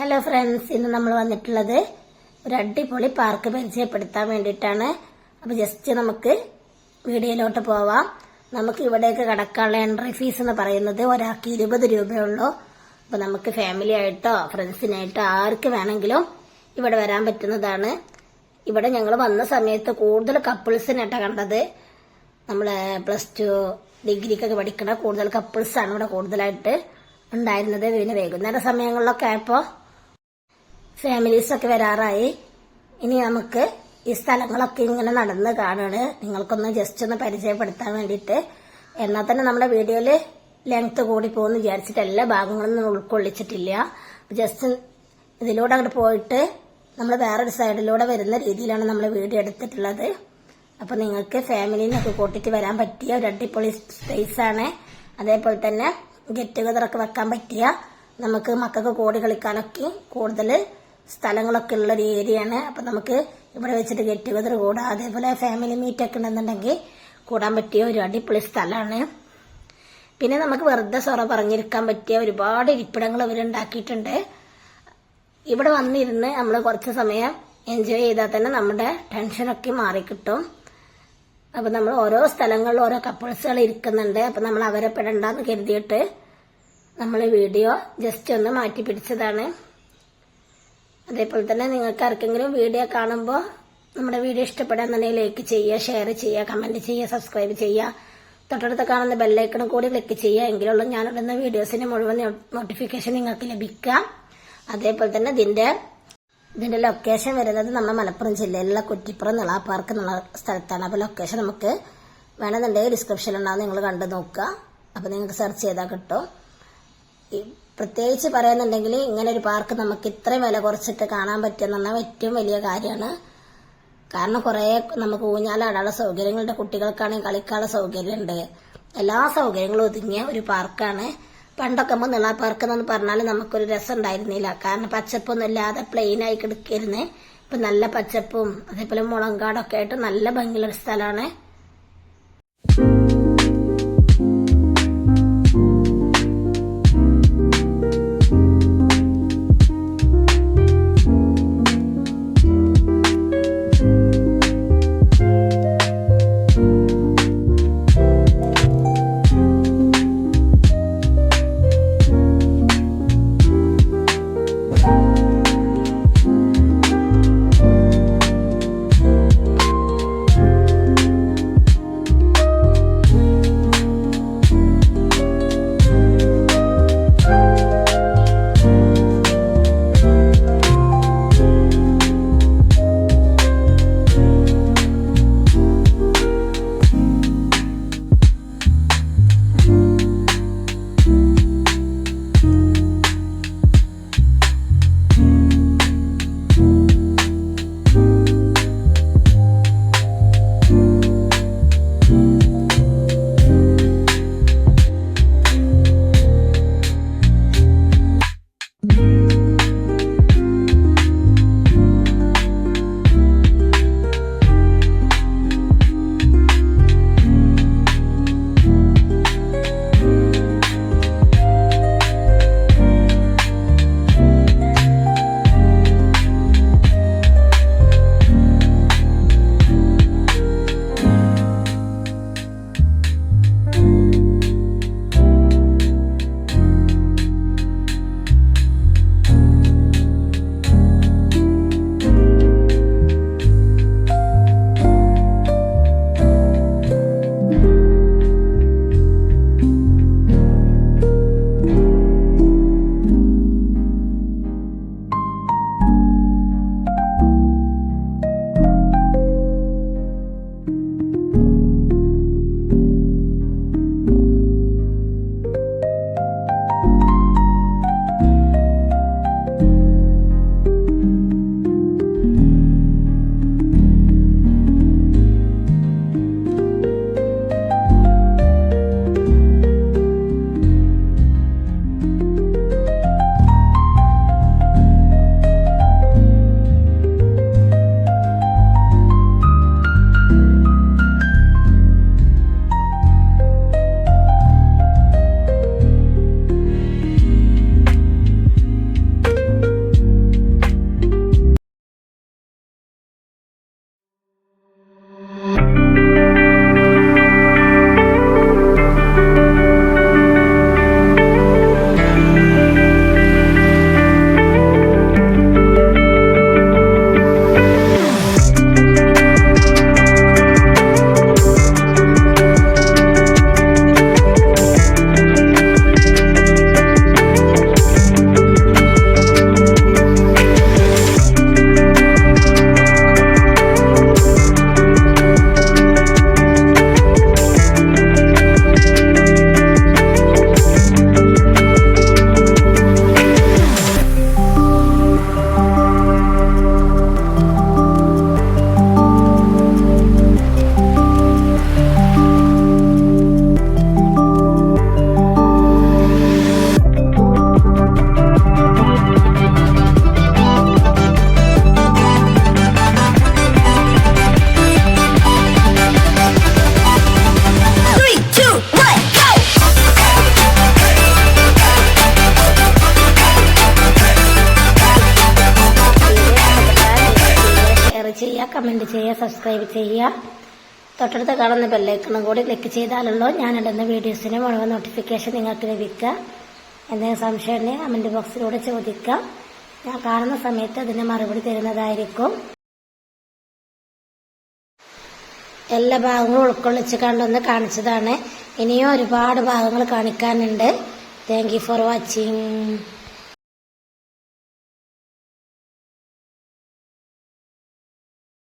Hello friends ഇന്ന് നമ്മൾ വന്നിട്ടുള്ളത് ഒരു അടിപൊളി പാർക്ക് പരിചയപ്പെടുത്താൻ വേണ്ടിയിട്ടാണ്. അപ്പോൾ ജസ്റ്റ് നമുക്ക് വീഡിയോയിലോട്ട് പോവാം. നമുക്ക് ഇവിടേക്ക് കടക്കാനുള്ള എൻട്രി ഫീസ് എന്ന് പറയുന്നത് ഒരാൾക്ക് ഇരുപത് രൂപയുള്ളൂ അപ്പോൾ നമുക്ക് ഫാമിലി ആയിട്ടോ ഫ്രണ്ട്സിനായിട്ടോ ആർക്ക് വേണമെങ്കിലും ഇവിടെ വരാൻ പറ്റുന്നതാണ്. ഇവിടെ ഞങ്ങൾ വന്ന സമയത്ത് കൂടുതൽ കപ്പിൾസിനായിട്ടാണ് കണ്ടത്. നമ്മൾ പ്ലസ് ടു ഡിഗ്രിക്കൊക്കെ പഠിക്കണ കൂടുതൽ കപ്പിൾസാണ് ഇവിടെ കൂടുതലായിട്ട് ഉണ്ടായിരുന്നത്. പിന്നെ വൈകുന്നേര സമയങ്ങളിലൊക്കെ ആയപ്പോൾ ഫാമിലീസൊക്കെ വരാറായി. ഇനി നമുക്ക് ഈ സ്ഥലങ്ങളൊക്കെ ഇങ്ങനെ നടന്ന് കാണാണ്. നിങ്ങൾക്കൊന്ന് ജസ്റ്റ് ഒന്ന് പരിചയപ്പെടുത്താൻ വേണ്ടിയിട്ട്. എന്നാൽ തന്നെ നമ്മുടെ വീഡിയോയിൽ ലെങ്ത് കൂടി പോകുമെന്ന് വിചാരിച്ചിട്ട് എല്ലാ ഭാഗങ്ങളും ഉൾക്കൊള്ളിച്ചിട്ടില്ല. ജസ്റ്റ് ഇതിലൂടെ അങ്ങോട്ട് പോയിട്ട് നമ്മൾ വേറൊരു സൈഡിലൂടെ വരുന്ന രീതിയിലാണ് നമ്മൾ വീഡിയോ എടുത്തിട്ടുള്ളത്. അപ്പൊ നിങ്ങൾക്ക് ഫാമിലിനൊക്കെ കൂട്ടിട്ട് വരാൻ പറ്റിയ ഒരു അടിപൊളി ആണ്. അതേപോലെ തന്നെ ഗെറ്റ് ടുഗദർ ഒക്കെ വെക്കാൻ പറ്റിയ നമുക്ക് മക്കൾക്ക് കൂടി കളിക്കാനൊക്കെ കൂടുതൽ സ്ഥലങ്ങളൊക്കെ ഉള്ള ഒരു ഏരിയയാണ്. അപ്പൊ നമുക്ക് ഇവിടെ വെച്ചിട്ട് ഗെറ്റ് ടുഗദർ കൂടാം. അതേപോലെ ഫാമിലി മീറ്റ് ഒക്കെ ഉണ്ടെന്നുണ്ടെങ്കിൽ കൂടാൻ പറ്റിയ ഒരു അടിപൊളി സ്ഥലമാണ്. പിന്നെ നമുക്ക് വെറുതെ സൊറ പറഞ്ഞിരിക്കാൻ പറ്റിയ ഒരുപാട് ഇരിപ്പിടങ്ങൾ ഇവരുണ്ടാക്കിയിട്ടുണ്ട് ഇവിടെ വന്നിരുന്ന് നമ്മൾ കുറച്ച് സമയം എൻജോയ് ചെയ്താൽ തന്നെ നമ്മുടെ ടെൻഷനൊക്കെ മാറിക്കിട്ടും. അപ്പൊ നമ്മൾ ഓരോ സ്ഥലങ്ങളിലും ഓരോ കപ്പിൾസുകൾ ഇരിക്കുന്നുണ്ട്. അപ്പൊ നമ്മൾ അവരെ പെടണ്ടെന്ന് കരുതിയിട്ട് നമ്മൾ വീഡിയോ ജസ്റ്റ് ഒന്ന് മാറ്റി പിടിച്ചതാണ്. അതേപോലെ തന്നെ നിങ്ങൾക്ക് ആർക്കെങ്കിലും വീഡിയോ കാണുമ്പോൾ നമ്മുടെ വീഡിയോ ഇഷ്ടപ്പെടാന്നുണ്ടെങ്കിൽ ലൈക്ക് ചെയ്യുക ഷെയർ ചെയ്യുക കമന്റ് ചെയ്യുക സബ്സ്ക്രൈബ് ചെയ്യുക. തൊട്ടടുത്ത് കാണുന്ന ബെല്ലൈക്കണും കൂടി ക്ലിക്ക് ചെയ്യുക. എങ്കിലുള്ള ഞാനിടുന്ന വീഡിയോസിന്റെ മുഴുവൻ നോട്ടിഫിക്കേഷൻ നിങ്ങൾക്ക് ലഭിക്കാം. അതേപോലെ തന്നെ ഇതിന്റെ ഇതിന്റെ ലൊക്കേഷൻ വരുന്നത് നമ്മുടെ മലപ്പുറം ജില്ലയിലുള്ള കുറ്റിപ്പുറം നിള പാർക്ക് എന്നുള്ള സ്ഥലത്താണ്. അപ്പോൾ ലൊക്കേഷൻ നമുക്ക് വേണമെന്നുണ്ടെങ്കിൽ ഡിസ്ക്രിപ്ഷനിൽ ഉണ്ടാവും. നിങ്ങൾ കണ്ടു നോക്കുക. അപ്പോൾ നിങ്ങൾക്ക് സെർച്ച് ചെയ്താൽ കിട്ടും. പ്രത്യേകിച്ച് പറയുന്നുണ്ടെങ്കിൽ ഇങ്ങനെ ഒരു പാർക്ക് നമുക്ക് ഇത്രയും വില കുറച്ചിട്ട് കാണാൻ പറ്റുന്ന ഏറ്റവും വലിയ കാര്യമാണ്. കാരണം കുറേ നമുക്ക് ഊഞ്ഞാലാടാനുള്ള സൗകര്യങ്ങളുണ്ട് കുട്ടികൾക്കാണെങ്കിൽ കളിക്കാനുള്ള സൗകര്യമുണ്ട്. എല്ലാ സൗകര്യങ്ങളും ഒതുങ്ങിയ ഒരു പാർക്കാണ്. പണ്ടൊക്കെ നമ്മൾ നിള പാർക്ക് എന്ന് പറഞ്ഞാൽ നമുക്കൊരു രസം ഉണ്ടായിരുന്നില്ല. കാരണം പച്ചപ്പൊന്നും ഇല്ലാതെ പ്ലെയിൻ ആയി കിടക്കിയിരുന്നേ. ഇപ്പൊ നല്ല പച്ചപ്പും അതേപോലെ മുളങ്കാടൊക്കെ ആയിട്ട് നല്ല ഭംഗിയുള്ള സ്ഥലമാണ്. കമന്റ് ചെയ്യുക സബ്സ്ക്രൈബ് ചെയ്യുക. തൊട്ടടുത്ത് കാണുന്ന ബെല്ലൈക്കണും കൂടി ക്ലിക്ക് ചെയ്താലുള്ളൂ ഞാൻ ഇടുന്ന വീഡിയോസിന് മുഴുവൻ നോട്ടിഫിക്കേഷൻ നിങ്ങൾക്ക് ലഭിക്കുക. എന്തെങ്കിലും സംശയം ഉണ്ടെങ്കിൽ കമന്റ് ബോക്സിലൂടെ ചോദിക്കാം ഞാൻ കാണുന്ന സമയത്ത് അതിന് മറുപടി തരുന്നതായിരിക്കും. എല്ലാ ഭാഗങ്ങളും ഉൾക്കൊള്ളിച്ച് കണ്ടൊന്ന് കാണിച്ചതാണ്. ഇനിയും ഒരുപാട് ഭാഗങ്ങൾ കാണിക്കാനുണ്ട്. Thank for watching